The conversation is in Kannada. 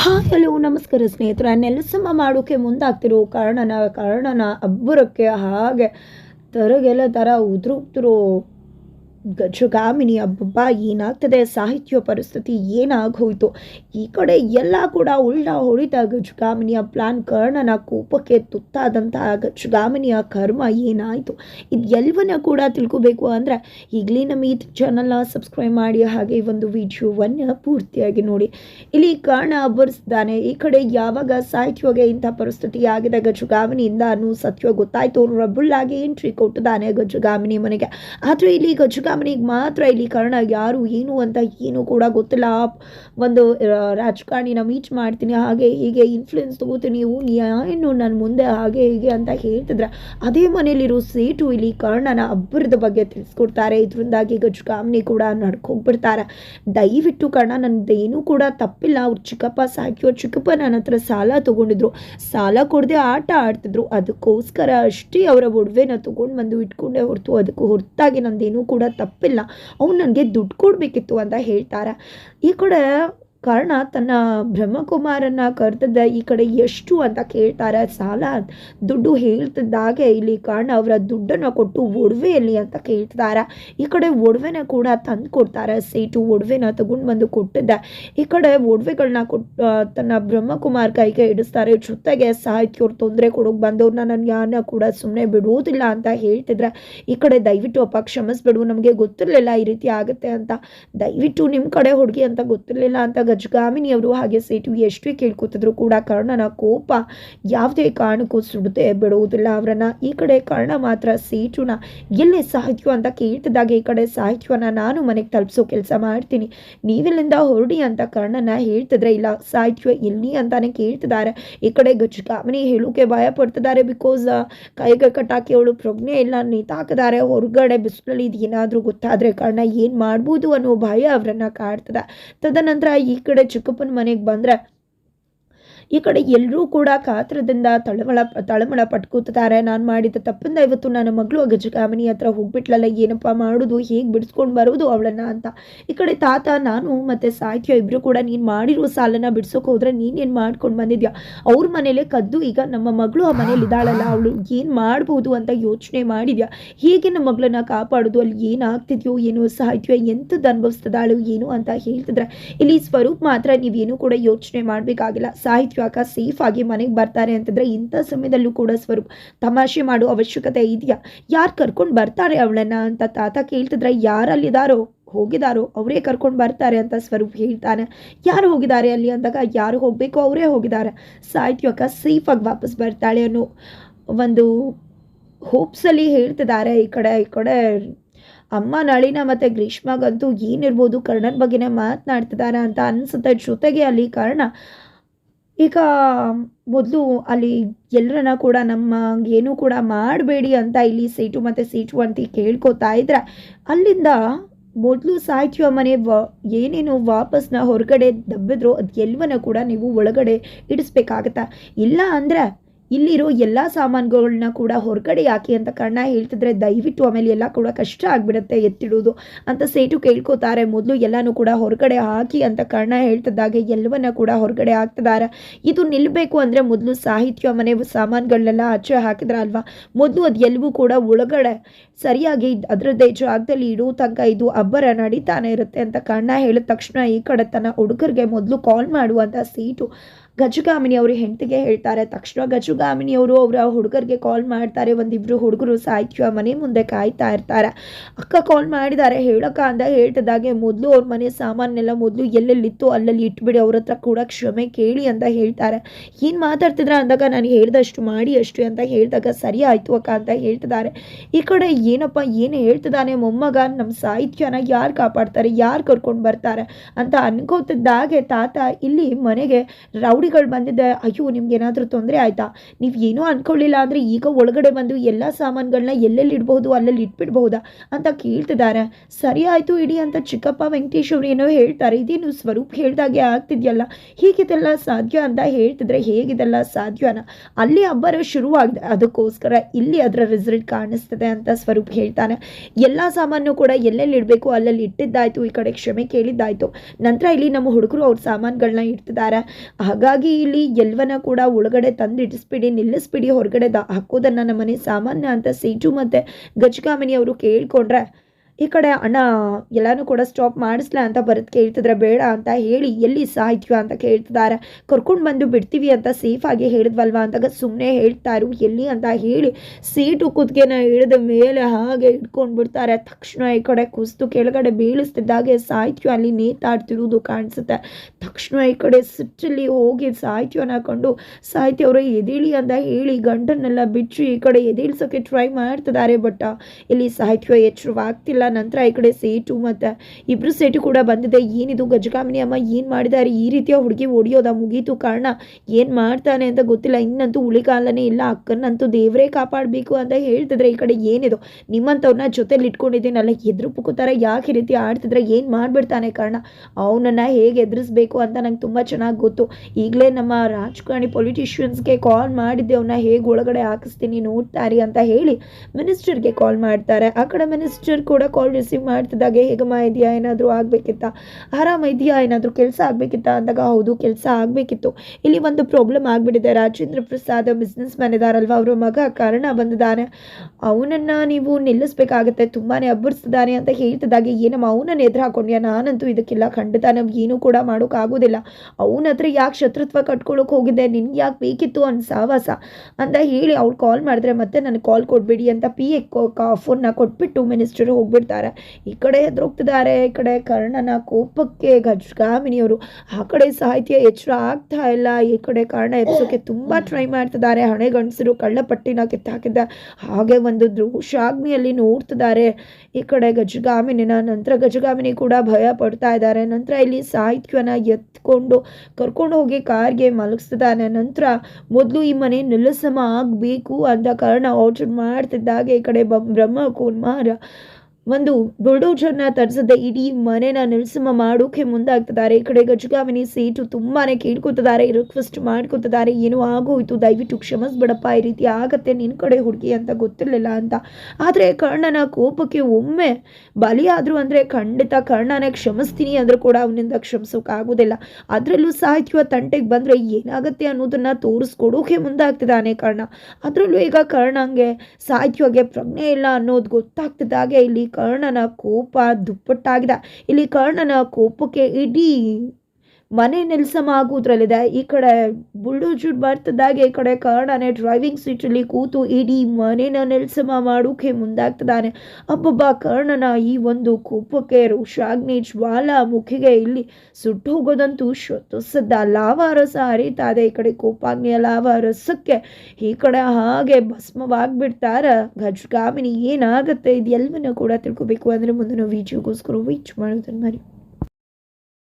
ಹಾಯ್ ಹಲೋ ನಮಸ್ಕಾರ ಸ್ನೇಹಿತರೆ. ನೆಲಸಮ ಮಾಡೋಕ್ಕೆ ಮುಂದಾಗ್ತಿರೋ ಕಾರಣನ ಕಾರಣನ ಅಬ್ಬರಕ್ಕೆ ಹಾಗೆ ತರಗೆಲ್ಲ ಥರ ಉದುರುಗ್ತಿರೋ ಗಜಗಾಮಿನಿ ಅಬ್ಬಬ್ಬ ಏನಾಗ್ತದೆ? ಸಾಹಿತ್ಯ ಪರಿಸ್ಥಿತಿ ಏನಾಗೋಯ್ತು? ಈ ಕಡೆ ಎಲ್ಲ ಕೂಡ ಉಳ್ಳ ಹೊಡಿತ ಗಜಗಾಮಿನಿಯ ಪ್ಲಾನ್ ಕರ್ಣನ ಕೋಪಕ್ಕೆ ತುತ್ತಾದಂತಹ ಗಜಗಾಮಿನಿಯ ಕರ್ಮ ಏನಾಯಿತು? ಇದು ಎಲ್ಲವನ್ನ ಕೂಡ ತಿಳ್ಕೊಬೇಕು ಅಂದರೆ ಈಗಲೇ ನಮ್ಮ ಈ ಚಾನಲ್ನ ಸಬ್ಸ್ಕ್ರೈಬ್ ಮಾಡಿ ಹಾಗೆ ಈ ಒಂದು ವಿಡಿಯೋವನ್ನು ಪೂರ್ತಿಯಾಗಿ ನೋಡಿ. ಇಲ್ಲಿ ಕರ್ಣ ಅಬ್ಬರಿಸಿದ್ದಾನೆ ಈ ಕಡೆ ಯಾವಾಗ ಸಾಹಿತ್ಯಗೆ ಇಂಥ ಪರಿಸ್ಥಿತಿ ಆಗಿದೆ? ಗಜಗಾಮಿನಿಯಿಂದ ಅನ್ನೋ ಸತ್ಯ ಗೊತ್ತಾಯ್ತು. ರಬುಳ್ಳಾಗಿ ಎಂಟ್ರಿ ಕೊಟ್ಟಿದ್ದಾನೆ ಗಜಗಾಮಿನಿ ಮನೆಗೆ. ಆದರೆ ಇಲ್ಲಿ ಗಜಗಾಮಿನಿಗೆ ಮಾತ್ರ ಇಲ್ಲಿ ಕರ್ಣ ಯಾರು, ಏನು ಅಂತ ಏನು ಕೂಡ ಗೊತ್ತಿಲ್ಲ. ಒಂದು ರಾಜಕಾರಣಿನ ಮೀಟ್ ಮಾಡ್ತೀನಿ, ಹಾಗೆ ಹೀಗೆ ಇನ್ಫ್ಲುಯೆನ್ಸ್ ತಗೋತೀನಿ ನೀವು ಏನು ನನ್ನ ಮುಂದೆ ಹಾಗೆ ಹೀಗೆ ಅಂತ ಹೇಳ್ತಿದ್ರೆ, ಅದೇ ಮನೇಲಿರೋ ಸೇಟು ಇಲ್ಲಿ ಕರ್ಣನ ಅಬ್ಬರದ ಬಗ್ಗೆ ತಿಳಿಸ್ಕೊಡ್ತಾರೆ. ಇದರಿಂದಾಗಿ ಗಜಗಾಮಿನಿ ಕೂಡ ನಡ್ಕೊಂಡ್ಬಿಡ್ತಾರೆ ದಯವಿಟ್ಟು ಕರ್ಣ ನನ್ನದೇನು ಕೂಡ ತಪ್ಪಿಲ್ಲ. ಅವ್ರು ಚಿಕ್ಕಪ್ಪ ಸಾಕಿ ಅವ್ರ ಚಿಕ್ಕಪ್ಪ ನನ್ನ ಹತ್ರ ಸಾಲ ತಗೊಂಡಿದ್ರು, ಸಾಲ ಕೊಡದೆ ಆಟ ಆಡ್ತಿದ್ರು. ಅದಕ್ಕೋಸ್ಕರ ಅಷ್ಟೇ ಅವರ ಒಡವೆನ ತೊಗೊಂಡು ಬಂದು ಇಟ್ಕೊಂಡೆ ಹೊರತು, ಅದಕ್ಕೆ ಹೊರತಾಗಿ ನಂದೇನು ಕೂಡ ತಪ್ಪಿಲ್ಲ. ಅವ್ನು ನನಗೆ ದುಡ್ಡು ಕೊಡಬೇಕಿತ್ತು ಅಂತ ಹೇಳ್ತಾರೆ. ಈ ಕಡೆ ಕರ್ಣ ತನ್ನ ಬ್ರಹ್ಮಕುಮಾರನ ಕರ್ತದ ಈ ಕಡೆ ಎಷ್ಟು ಅಂತ ಕೇಳ್ತಾರೆ. ಸಾಲ ದುಡ್ಡು ಹೇಳ್ತಿದ್ದಾಗೆ ಇಲ್ಲಿ ಕಾರಣ ಅವರ ದುಡ್ಡನ್ನು ಕೊಟ್ಟು ಒಡವೆಯಲ್ಲಿ ಅಂತ ಕೇಳ್ತಿದ್ದಾರೆ. ಈ ಕಡೆ ಒಡವೆನ ಕೂಡ ತಂದು ಕೊಡ್ತಾರೆ. ಸೇಟು ಒಡವೆನ ತಗೊಂಡು ಬಂದು ಕೊಟ್ಟಿದ್ದೆ. ಈ ಕಡೆ ಒಡವೆಗಳನ್ನ ಕೊಟ್ಟು ತನ್ನ ಬ್ರಹ್ಮಕುಮಾರ್ ಕೈಗೆ ಇಡಿಸ್ತಾರೆ. ಜೊತೆಗೆ ಸಾಹಿತ್ಯವ್ರು ತೊಂದರೆ ಕೊಡೋಕೆ ಬಂದವ್ರನ್ನ ನಾನು ಯಾರನ್ನ ಕೂಡ ಸುಮ್ಮನೆ ಬಿಡುವುದಿಲ್ಲ ಅಂತ ಹೇಳ್ತಿದ್ರೆ, ಈ ಕಡೆ ದಯವಿಟ್ಟು ಅಪ್ಪ ಕ್ಷಮಿಸ್ಬಿಡು. ನಮಗೆ ಗೊತ್ತಿರಲಿಲ್ಲ ಈ ರೀತಿ ಆಗುತ್ತೆ ಅಂತ. ದಯವಿಟ್ಟು ನಿಮ್ಮ ಕಡೆ ಹುಡುಗಿ ಅಂತ ಗೊತ್ತಿರಲಿಲ್ಲ ಅಂತ ಗಜಗಾಮಿನಿಯವರು ಹಾಗೆ ಸೇಟು ಎಷ್ಟೇ ಕೇಳ್ಕೊತಿದ್ರು ಕೂಡ ಕರ್ಣನ ಕೋಪ ಯಾವುದೇ ಕಾರಣಕ್ಕೂ ಸುಡದೆ ಬಿಡುವುದಿಲ್ಲ. ಅವರನ್ನ ಈ ಕಡೆ ಕರ್ಣ ಮಾತ್ರ ಸೇಟುನ ಎಲ್ಲಿ ಸಾಹಿತ್ಯ ಅಂತ ಕೇಳ್ತಿದ್ದಾಗ ಈ ಕಡೆ ಸಾಹಿತ್ಯವನ್ನ ನಾನು ಮನೆಗೆ ತಲುಪಿಸೋ ಕೆಲಸ ಮಾಡ್ತೀನಿ. ನೀವಿಲ್ಲಿಂದ ಹೊರಡಿ ಅಂತ ಕರ್ಣನ ಹೇಳ್ತಿದ್ರೆ, ಇಲ್ಲ ಸಾಹಿತ್ಯ ಎಲ್ಲಿ ಅಂತಾನೆ ಕೇಳ್ತಿದ್ದಾರೆ. ಈ ಕಡೆ ಗಜಗಾಮಿನಿ ಹೇಳೋಕೆ ಭಯ ಪಡ್ತಿದ್ದಾರೆ ಬಿಕಾಸ್ ಕೈಗೆ ಕಟ್ಟಾಕಿ ಅವಳು ಪ್ರಜ್ಞೆ ಇಲ್ಲ, ನೇತಾಕಿದ್ದಾರೆ. ಹೊರಗಡೆ ಬಿಸಿಲಲ್ಲಿ ಇದು ಏನಾದರೂ ಗೊತ್ತಾದರೆ ಕರ್ಣ ಏನು ಮಾಡ್ಬೋದು ಅನ್ನೋ ಭಯ ಅವರನ್ನು ಕಾಡ್ತದೆ. ತದನಂತರ ಈ ಕಡೆ ಚಿಕ್ಕಪ್ಪನ ಮನೆಗೆ ಬಂದರೆ ಈ ಕಡೆ ಎಲ್ಲರೂ ಕೂಡ ಕಾತ್ರದಿಂದ ತಳಮಳ ತಳಮಳ ಪಟ್ಕೋತಾರೆ ನಾನು ಮಾಡಿದ ತಪ್ಪಿಂದ ಇವತ್ತು ನನ್ನ ಮಗಳು ಗಜಗಾಮಿನಿ ಹತ್ರ ಹೋಗ್ಬಿಟ್ಲಲ್ಲ, ಏನಪ್ಪ ಮಾಡೋದು, ಹೇಗೆ ಬಿಡಿಸ್ಕೊಂಡು ಬರೋದು ಅವಳನ್ನು ಅಂತ. ಈ ಕಡೆ ತಾತ, ನಾನು ಮತ್ತು ಸಾಹಿತ್ಯ ಇಬ್ಬರು ಕೂಡ ನೀನು ಮಾಡಿರೋ ಸಾಲನ ಬಿಡ್ಸೋಕೆ ಹೋದ್ರೆ ನೀನೇನು ಮಾಡ್ಕೊಂಡು ಬಂದಿದ್ಯಾ? ಅವ್ರ ಮನೇಲೆ ಕದ್ದು ಈಗ ನಮ್ಮ ಮಗಳು ಆ ಮನೇಲಿ ಇದ್ದಾಳಲ್ಲ, ಅವಳು ಏನು ಮಾಡ್ಬೋದು ಅಂತ ಯೋಚನೆ ಮಾಡಿದ್ಯಾ? ಹೇಗೆ ನಮ್ಮ ಮಗಳನ್ನ ಕಾಪಾಡೋದು? ಅಲ್ಲಿ ಏನಾಗ್ತಿದೆಯೋ ಏನು ಸಾಹಿತ್ಯ ಎಂಥದ್ದು ಅನುಭವಿಸ್ತದಾಳು ಏನು ಅಂತ ಹೇಳ್ತಿದ್ರೆ. ಇಲ್ಲಿ ಸ್ವರೂಪ್ ಮಾತ್ರ ನೀವೇನು ಕೂಡ ಯೋಚನೆ ಮಾಡಬೇಕಾಗಿಲ್ಲ. ಸಾಹಿತ್ಯ ಅಕ್ಕ ಸೇಫ್ ಆಗಿ ಮನೆಗೆ ಬರ್ತಾರೆ ಅಂತಂದ್ರೆ ಇಂಥ ಸಮಯದಲ್ಲೂ ಕೂಡ ಸ್ವರೂಪ್ ತಮಾಷೆ ಮಾಡೋ ಅವಶ್ಯಕತೆ ಇದೆಯಾ? ಯಾರು ಕರ್ಕೊಂಡು ಬರ್ತಾರೆ ಅವಳನ್ನ ಅಂತ ತಾತ ಕೇಳ್ತಿದ್ರೆ ಯಾರಲ್ಲಿದ್ದಾರೋ ಹೋಗಿದಾರೋ ಅವರೇ ಕರ್ಕೊಂಡು ಬರ್ತಾರೆ ಅಂತ ಸ್ವರೂಪ್ ಹೇಳ್ತಾನೆ. ಯಾರು ಹೋಗಿದ್ದಾರೆ ಅಲ್ಲಿ ಅಂದಾಗ ಯಾರು ಹೋಗಬೇಕು ಅವರೇ ಹೋಗಿದ್ದಾರೆ. ಸಾಹಿತ್ಯ ಅಕ್ಕ ಸೇಫಾಗಿ ವಾಪಸ್ ಬರ್ತಾಳೆ ಅನ್ನೋ ಒಂದು ಹೋಪ್ಸಲ್ಲಿ ಹೇಳ್ತಿದ್ದಾರೆ ಈ ಕಡೆ ಈ ಕಡೆ. ಅಮ್ಮ, ನಳಿನ ಮತ್ತು ಗ್ರೀಷ್ಮಗಂತೂ ಏನಿರ್ಬೋದು ಕರ್ಣನ ಬಗ್ಗೆನೇ ಮಾತನಾಡ್ತಿದ್ದಾರೆ ಅಂತ ಅನಿಸುತ್ತೆ. ಜೊತೆಗೆ ಅಲ್ಲಿ ಕರ್ಣ ಈಗ ಮೊದಲು ಅಲ್ಲಿ ಎಲ್ಲರನ್ನ ಕೂಡ ನಮ್ಮ ಏನೂ ಕೂಡ ಮಾಡಬೇಡಿ ಅಂತ ಇಲ್ಲಿ ಸೀಟು ಮತ್ತು ಸೀಟು ಅಂತ ಕೇಳ್ಕೊತಾ ಇದ್ರೆ. ಅಲ್ಲಿಂದ ಮೊದಲು ಸಾಹಿತ್ಯ ಮನೆ ವ, ಏನೇನು ವಾಪಸ್ನ ಹೊರಗಡೆ ದಬ್ಬಿದ್ರೋ ಅದು ಎಲ್ಲವನ್ನ ಕೂಡ ನೀವು ಒಳಗಡೆ ಇಡಿಸ್ಬೇಕಾಗತ್ತಾ? ಇಲ್ಲ ಅಂದರೆ ಇಲ್ಲಿರೋ ಎಲ್ಲ ಸಾಮಾನುಗಳನ್ನ ಕೂಡ ಹೊರಗಡೆ ಯಾಕೆ ಅಂತ ಕಾರಣ ಹೇಳ್ತಿದ್ರೆ ದಯವಿಟ್ಟು ಆಮೇಲೆ ಎಲ್ಲ ಕೂಡ ಕಷ್ಟ ಆಗಿಬಿಡುತ್ತೆ, ಎತ್ತಿಡೋದು ಅಂತ ಸೇಟು ಕೇಳ್ಕೊತಾರೆ. ಮೊದಲು ಎಲ್ಲನೂ ಕೂಡ ಹೊರಗಡೆ ಹಾಕಿ ಅಂತ ಕಾರಣ ಹೇಳ್ತಿದ್ದಾಗೆ, ಎಲ್ಲವನ್ನ ಕೂಡ ಹೊರಗಡೆ ಹಾಕ್ತಿದ್ದಾರೆ. ಇದು ನಿಲ್ಲಬೇಕು ಅಂದರೆ ಮೊದಲು ಸಾಹಿತ್ಯ ಮನೆ ಸಾಮಾನುಗಳನ್ನೆಲ್ಲ ಆಚೆ ಹಾಕಿದ್ರ ಅಲ್ವಾ? ಮೊದಲು ಅದು ಎಲ್ಲವೂ ಕೂಡ ಒಳಗಡೆ ಸರಿಯಾಗಿ ಅದರದ್ದೇ ಜಾಗದಲ್ಲಿ ಇಡೋ ತನಕ ಇದು ಅಬ್ಬರ ನಡೀತಾನೆ ಇರುತ್ತೆ ಅಂತ ಕಾರಣ ಹೇಳಿದ ತಕ್ಷಣ ಈ ಕಡೆ ತನ್ನ ಹುಡುಗರಿಗೆ ಮೊದಲು ಕಾಲ್ ಮಾಡುವಂಥ ಸೀಟು ಗಜಗಾಮಿನಿ ಅವರು ಹೆಂಡತಿಗೆ ಹೇಳ್ತಾರೆ, ತಕ್ಷಣ ಗಜಗಾಮಿನಿ ಅವರು ಅವರ ಹುಡುಗರಿಗೆ ಕಾಲ್ ಮಾಡ್ತಾರೆ, ಒಂದಿಬ್ರು ಹುಡುಗರು ಸಾಹಿತ್ಯ ಮನೆ ಮುಂದೆ ಕಾಯ್ತಾ ಇರ್ತಾರೆ. ಅಕ್ಕ ಕಾಲ್ ಮಾಡಿದ್ದಾರೆ ಹೇಳಕ್ಕ ಅಂತ ಹೇಳ್ತಿದ್ದಾಗೆ, ಮೊದಲು ಅವ್ರ ಮನೆ ಸಾಮಾನೆಲ್ಲ ಮೊದಲು ಎಲ್ಲೆಲ್ಲಿತ್ತು ಅಲ್ಲಲ್ಲಿ ಇಟ್ಬಿಡಿ, ಅವ್ರ ಹತ್ರ ಕೂಡ ಕ್ಷಮೆ ಕೇಳಿ ಅಂತ ಹೇಳ್ತಾರೆ. ಏನು ಮಾತಾಡ್ತಿದ್ರ? ಅಂದಾಗ, ನಾನು ಹೇಳ್ದಷ್ಟು ಮಾಡಿ ಅಷ್ಟು ಅಂತ ಹೇಳಿದಾಗ, ಸರಿ ಆಯ್ತು ಅಕ್ಕ ಅಂತ ಹೇಳ್ತಿದ್ದಾರೆ. ಈ ಕಡೆ ಏನಪ್ಪ, ಏನು ಹೇಳ್ತಿದ್ದಾನೆ ಮೊಮ್ಮಗ? ನಮ್ಮ ಸಾಹಿತ್ಯನ ಯಾರು ಕಾಪಾಡ್ತಾರೆ? ಯಾರು ಕರ್ಕೊಂಡು ಬರ್ತಾರೆ? ಅಂತ ಅನ್ಕೋತಿದ್ದಾಗೆ ತಾತ ಇಲ್ಲಿ ಮನೆಗೆ ರೌಡಿ ಗಾಡಿಗಳು ಬಂದಿದ್ದೆ ಅಯ್ಯೋ, ನಿಮ್ಗೆ ಏನಾದರೂ ತೊಂದರೆ ಆಯಿತಾ? ನೀವು ಏನೂ ಅಂದ್ಕೊಳ್ಳಿಲ್ಲ ಅಂದರೆ ಈಗ ಒಳಗಡೆ ಬಂದು ಎಲ್ಲ ಸಾಮಾನುಗಳನ್ನ ಎಲ್ಲೆಲ್ಲಿ ಇಡ್ಬೋದು ಅಲ್ಲಲ್ಲಿ ಇಟ್ಬಿಡ್ಬಹುದಾ ಅಂತ ಕೇಳ್ತಿದ್ದಾರೆ. ಸರಿ ಆಯಿತು ಇಡಿ ಅಂತ ಚಿಕ್ಕಪ್ಪ ವೆಂಕಟೇಶ್ ಅವ್ರು ಏನೋ ಹೇಳ್ತಾರೆ. ಇದೇನು ಸ್ವರೂಪ್ ಹೇಳ್ದಾಗೆ ಆಗ್ತಿದೆಯಲ್ಲ? ಹೀಗಿದೆಲ್ಲ ಸಾಧ್ಯ ಅಂತ ಹೇಳ್ತಿದ್ರೆ ಹೇಗಿದೆಲ್ಲ ಸಾಧ್ಯನ? ಅಲ್ಲಿ ಅಬ್ಬರ ಶುರುವಾಗಿದೆ. ಅದಕ್ಕೋಸ್ಕರ ಇಲ್ಲಿ ಅದರ ರಿಸಲ್ಟ್ ಕಾಣಿಸ್ತದೆ ಅಂತ ಸ್ವರೂಪ್ ಹೇಳ್ತಾನೆ. ಎಲ್ಲ ಸಾಮಾನು ಕೂಡ ಎಲ್ಲೆಲ್ಲಿ ಇಡಬೇಕು, ಅಲ್ಲಲ್ಲಿ ಇಟ್ಟಿದ್ದಾಯಿತು, ಈ ಕಡೆ ಕ್ಷಮೆ ಕೇಳಿದ್ದಾಯ್ತು. ನಂತರ ಇಲ್ಲಿ ನಮ್ಮ ಹುಡುಗರು ಅವ್ರ ಸಾಮಾನುಗಳನ್ನ ಇಡ್ತಿದ್ದಾರೆ. ಹಾಗಾಗಿ ಇಲ್ಲಿ ಎಲ್ವನ ಕೂಡ ಒಳಗಡೆ ತಂದು ಇಡಿಸ್ಬಿಡಿ ನಿಲ್ಲಿಸ್ಬಿಡಿ, ಹೊರಗಡೆ ಹಾಕೋದನ್ನು ನಮ್ಮನೆ ಸಾಮಾನ್ಯ ಅಂತ ಸೇಟು ಮತ್ತು ಗಜಗಾಮಿನಿ ಅವರು ಕೇಳ್ಕೊಂಡ್ರೆ ಈ ಕಡೆ ಅಣ್ಣ, ಎಲ್ಲನೂ ಕೂಡ ಸ್ಟಾಪ್ ಮಾಡಿಸ್ಲಾ ಅಂತ ಬರೆದು ಕೇಳ್ತಿದ್ರೆ, ಬೇಡ ಅಂತ ಹೇಳಿ ಎಲ್ಲಿ ಸಾಯ್ತೀವ ಅಂತ ಕೇಳ್ತಿದ್ದಾರೆ ಕರ್ಕೊಂಡು ಬಂದು ಬಿಡ್ತೀವಿ ಅಂತ ಸೇಫಾಗಿ ಹೇಳಿದ್ವಲ್ವಾ ಅಂತ ಸುಮ್ಮನೆ ಹೇಳ್ತಾರು, ಎಲ್ಲಿ ಅಂತ ಹೇಳಿ ಸೀಟು ಕುತ್ತಿಗೆನ ಹಿಡಿದ ಮೇಲೆ ಹಾಗೆ ಇಟ್ಕೊಂಡು ಬಿಡ್ತಾರೆ. ತಕ್ಷಣ ಈ ಕಡೆ ಕುಸ್ತು ಕೆಳಗಡೆ ಬೀಳಿಸ್ತಿದ್ದಾಗೆ ಸಾಯ್ತೀವ, ಅಲ್ಲಿ ನೇತಾಡ್ತಿರೋದು ಕಾಣಿಸುತ್ತೆ. ತಕ್ಷಣ ಈ ಕಡೆ ಸಿಟ್ಟಲ್ಲಿ ಹೋಗಿ ಸಾಯ್ತೀವನ ಕಂಡು ಸಾಹಿತ್ಯ ಅವರು ಎದೇಳಿ ಅಂತ ಹೇಳಿ ಗಂಟನ್ನೆಲ್ಲ ಬಿಚ್ಚಿ ಈ ಕಡೆ ಎದೇಳ್ಸೋಕ್ಕೆ ಟ್ರೈ ಮಾಡ್ತಿದ್ದಾರೆ ಬಟ್ ಇಲ್ಲಿ ಸಾಹಿತ್ಯ ಎಚ್ಚರವಾಗ್ತಿಲ್ಲ ನಂತರ ಈ ಕಡೆ ಸೇಟು ಮತ್ತು ಇಬ್ಬರು ಸೇಟು ಕೂಡ ಬಂದಿದೆ. ಏನಿದು ಗಜಗಾಮಿನಿ ಅಮ್ಮ, ಏನು ಮಾಡಿದ್ದಾರೆ ಈ ರೀತಿಯ ಹುಡುಗಿ ಹೊಡಿಯೋದ ಮುಗೀತು. ಕಾರಣ ಏನು ಮಾಡ್ತಾನೆ ಅಂತ ಗೊತ್ತಿಲ್ಲ. ಇನ್ನಂತೂ ಉಳಿಗಾಲನೇ ಇಲ್ಲ. ಅಕ್ಕನಂತೂ ದೇವರೇ ಕಾಪಾಡಬೇಕು ಅಂತ ಹೇಳ್ತಿದ್ರೆ ಈ ಕಡೆ ಏನಿದು? ನಿಮ್ಮಂಥವ್ರನ್ನ ಜೊತೆಲಿ ಇಟ್ಕೊಂಡಿದ್ದೀನಲ್ಲ. ಎದುರು ಪುಕ್ಕುತ್ತಾರೆ ಯಾಕೆ ಈ ರೀತಿ ಆಡ್ತಿದ್ರೆ? ಏನು ಮಾಡಿಬಿಡ್ತಾನೆ ಕಾರಣ? ಅವನನ್ನು ಹೇಗೆ ಎದುರಿಸ್ಬೇಕು ಅಂತ ನಂಗೆ ತುಂಬ ಚೆನ್ನಾಗಿ ಗೊತ್ತು. ಈಗಲೇ ನಮ್ಮ ರಾಜಕಾರಣಿ ಪೊಲಿಟಿಷಿಯನ್ಸ್ಗೆ ಕಾಲ್ ಮಾಡಿದ್ದೆ. ಅವನ್ನ ಹೇಗೆ ಒಳಗಡೆ ಹಾಕಿಸ್ತೀನಿ ನೋಡ್ತಾರೆ ಅಂತ ಹೇಳಿ ಮಿನಿಸ್ಟರ್ಗೆ ಕಾಲ್ ಮಾಡ್ತಾರೆ. ಆ ಕಡೆ ಮಿನಿಸ್ಟರ್ ಕೂಡ ಕಾಲ್ ರಿಸೀವ್ ಮಾಡ್ತಿದ್ದಾಗ ಹೇಗಮ್ಮ ಇದೆಯಾ? ಏನಾದರೂ ಆಗಬೇಕಿತ್ತಾ? ಆರಾಮ ಇದೆಯಾ? ಏನಾದರೂ ಕೆಲಸ ಆಗಬೇಕಿತ್ತಾ? ಅಂದಾಗ ಹೌದು, ಕೆಲಸ ಆಗಬೇಕಿತ್ತು. ಇಲ್ಲಿ ಒಂದು ಪ್ರಾಬ್ಲಮ್ ಆಗಿಬಿಟ್ಟಿದೆ. ರಾಜೇಂದ್ರ ಪ್ರಸಾದ್ ಬಿಸ್ನೆಸ್ ಮ್ಯಾನ್ ಇದಾರಲ್ವ? ಅವರ ಮಗ ಕಾರಣ ಬಂದಿದ್ದಾನೆ. ಅವನನ್ನು ನೀವು ನಿಲ್ಲಿಸ್ಬೇಕಾಗತ್ತೆ. ತುಂಬಾ ಅಬ್ಬರಿಸ್ತಿದ್ದಾನೆ ಅಂತ ಹೇಳ್ತಿದ್ದಾಗ, ಏನಮ್ಮ ಅವನನ್ನು ಎದುರು ಹಾಕೊಂಡ್ಯಾ? ನಾನಂತೂ ಇದಕ್ಕೆಲ್ಲ ಖಂಡಿತ ನಾವು ಏನೂ ಕೂಡ ಮಾಡೋಕ್ಕಾಗೋದಿಲ್ಲ ಅವನ ಹತ್ರ ಯಾಕೆ ಶತ್ರುತ್ವ ಕಟ್ಕೊಳ್ಳೋಕೆ ಹೋಗಿದ್ದೆ? ನಿನ್ಗೆ ಯಾಕೆ ಬೇಕಿತ್ತು ಅನ್ ಸಾವಾಸ? ಅಂತ ಹೇಳಿ ಅವ್ಳು ಕಾಲ್ ಮಾಡಿದ್ರೆ, ಮತ್ತೆ ನನಗೆ ಕಾಲ್ ಕೊಡಬೇಡಿ ಅಂತ ಪಿ ಎ ಫೋನ್ನ ಕೊಟ್ಬಿಟ್ಟು ಮಿನಿಸ್ಟರ್ ಹೋಗ್ಬಿಡ್ತಾರೆ ಈ ಕಡೆ ಹೆದರೋಗ್ತಿದ್ದಾರೆ, ಈ ಕಡೆ ಕರ್ಣನ ಕೋಪಕ್ಕೆ ಗಜಗಾಮಿನಿಯವರು. ಆ ಕಡೆ ಸಾಹಿತ್ಯ ಎಚ್ಚರ ಆಗ್ತಾ ಇಲ್ಲ, ಈ ಕಡೆ ಕರ್ಣ ಎತ್ಸೋಕೆ ತುಂಬ ಟ್ರೈ ಮಾಡ್ತಿದ್ದಾರೆ. ಹಣೆ ಗಂಡಸರು ಕಳ್ಳಪಟ್ಟಿನ ಕಿತ್ತಾಕಿದ್ದ ಹಾಗೆ ಒಂದು ದೃಶ್ಯಾಗ್ನಿಯಲ್ಲಿ ನೋಡ್ತಿದ್ದಾರೆ ಈ ಕಡೆ ಗಜಗಾಮಿನಿನ ನಂತರ ಗಜಗಾಮಿನಿ ಕೂಡ ಭಯ ಪಡ್ತಾ ಇದ್ದಾರೆ. ನಂತರ ಇಲ್ಲಿ ಸಾಹಿತ್ಯನ ಎತ್ಕೊಂಡು, ಕರ್ಕೊಂಡು ಹೋಗಿ ಕಾರ್ಗೆ ಮಲಗಿಸ್ತಿದ್ದಾನೆ. ನಂತರ ಮೊದಲು ಈ ಮನೆ ನಿಲ್ಲಿಸಮ ಆಗಬೇಕು ಅಂತ ಕಾರಣ ಆರ್ಡರ್ ಮಾಡ್ತಿದ್ದಾಗೆ ಈ ಕಡೆ ಬ್ರಹ್ಮ ಕುಮಾರ ಒಂದು ಬುಲ್ಡೋಜರ್ನ ತರಿಸದೆ ಇಡೀ ಮನೆನ ನಿಲ್ಸಮ ಮಾಡೋಕೆ ಮುಂದಾಗ್ತಿದ್ದಾರೆ. ಈ ಕಡೆ ಗಜಗಾವಿನಿ ಸೀಟು ತುಂಬಾನೇ ಕೇಳ್ಕೊತಿದ್ದಾರೆ ರಿಕ್ವೆಸ್ಟ್ ಮಾಡ್ಕೊತಿದ್ದಾರೆ. ಏನೋ ಆಗೋಯ್ತು, ದಯವಿಟ್ಟು ಕ್ಷಮಿಸ್ಬಿಡಪ್ಪ, ಈ ರೀತಿ ಆಗತ್ತೆ ನಿನ್ನ ಕಡೆ ಹುಡುಗಿ ಅಂತ ಗೊತ್ತಿರಲಿಲ್ಲ ಅಂತ. ಆದರೆ ಕರ್ಣನ ಕೋಪಕ್ಕೆ ಒಮ್ಮೆ ಬಲಿಯಾದರು ಅಂದರೆ ಖಂಡಿತ ಕರ್ಣನೇ ಕ್ಷಮಿಸ್ತೀನಿ ಅಂದರೂ ಕೂಡ ಅವನಿಂದ ಕ್ಷಮಿಸೋಕ್ಕಾಗೋದಿಲ್ಲ ಅದರಲ್ಲೂ ಸಾಹಿತ್ಯ ತಂಟೆಗೆ ಬಂದರೆ ಏನಾಗುತ್ತೆ ಅನ್ನೋದನ್ನು ತೋರಿಸ್ಕೊಡೋಕೆ ಮುಂದಾಗ್ತಿದ್ದಾನೆ ಕರ್ಣ. ಅದರಲ್ಲೂ ಈಗ ಕರ್ಣಂಗೆ ಸಾಹಿತ್ಯಗೆ ಪ್ರಜ್ಞೆ ಇಲ್ಲ ಅನ್ನೋದು ಗೊತ್ತಾಗ್ತಿದ್ದಾಗೆ ಇಲ್ಲಿ ಕರ್ಣನ ಕೋಪ ದುಪ್ಪಟ್ಟಾಗಿದೆ. ಇಲ್ಲಿ ಕರ್ಣನ ಕೋಪಕ್ಕೆ ಇಡೀ ಮನೆ ನಿಲ್ಸಮ ಆಗೋದ್ರಲ್ಲಿದೆ ಈ ಕಡೆ ಬುಲ್ಡೋಜರ್ ಬರ್ತಿದ್ದಾಗೆ ಈ ಕಡೆ ಕರ್ಣನೇ ಡ್ರೈವಿಂಗ್ ಸೀಟಲ್ಲಿ ಕೂತು ಇಡೀ ಮನೇನ ನಿಲ್ಸಮ ಮಾಡೋಕೆ ಮುಂದಾಗ್ತದಾನೆ. ಅಬ್ಬಬ್ಬ, ಕರ್ಣನ ಈ ಒಂದು ಕೋಪಕ್ಕೆ ರೋಷಾಗ್ನಿ ಜ್ವಾಲ ಮುಖಿಗೆ ಇಲ್ಲಿ ಸುಟ್ಟು ಹೋಗೋದಂತೂ ಶತಸದ್ದ ಲಾವ ಇದೆ. ಈ ಕಡೆ ಕೋಪಾಗ್ನಿಯ ಲಾವಾರಸಕ್ಕೆ ಈ ಕಡೆ ಹಾಗೆ ಭಸ್ಮವಾಗ್ಬಿಡ್ತಾರ. ಗಜ್ಗಾಮಿನಿ ಏನಾಗುತ್ತೆ, ಇದೆಲ್ಲವನ್ನ ಕೂಡ ತಿಳ್ಕೊಬೇಕು. ಅಂದರೆ ಮುಂದಿನ ವಿಡಿಯೋಗೋಸ್ಕರ ವೀಚ್ ಮಾಡೋದನ್ನು ಮರಿ